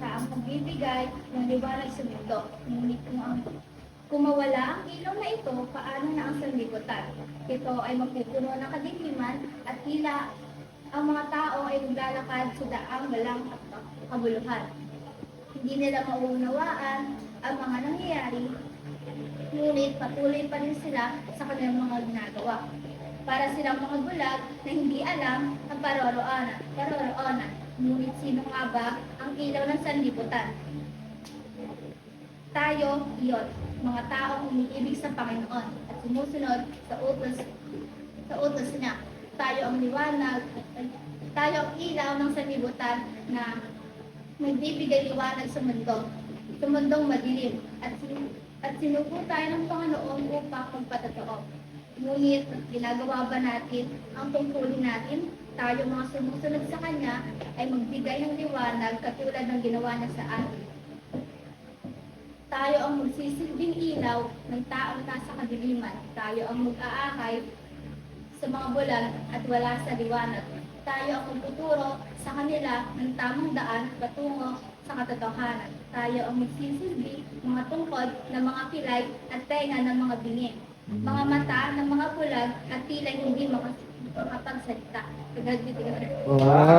siya ang magbibigay ng liwanag sa mundo. Ngunit kung ang kung mawala ang ilaw na ito, paano na ang sanlibutan? Ito ay magpupuno ng kadiliman at tila ang mga tao ay maglalakad sa daang walang kabuluhan. Hindi nila maunawaan ang mga nangyayari, ngunit patuloy pa rin sila sa kanilang mga ginagawa. Para silang mga bulag na hindi alam ang paroroonan. paroroonan. Ngunit sino nga ba ang ilaw ng sanlibutan? Tayo, iyon, mga taong umiibig sa Panginoon at sumusunod sa utos sa utos niya. Tayo ang liwanag, tayo ang ilaw ng sanlibutan na magbibigay liwanag sa mundo, sa mundong madilim, at, sin- at sinuko tayo ng Panginoon upang magpatotoo. Ngunit ginagawa ba natin ang tungkulin natin? Tayo mga sumusunod sa Kanya ay magbigay ng liwanag katulad ng ginawa niya sa atin. Tayo ang magsisilbing ilaw ng taong nasa kadiliman. Tayo ang mag-aakay sa mga bulan at wala sa liwanag. Tayo ang magtuturo sa kanila ng tamang daan patungo sa katotohanan. Tayo ang magsisilbi mga tungkod ng mga kilay at tenga ng mga bingi. Mga mata ng mga bulag at tila hindi makapagsalita. Wow.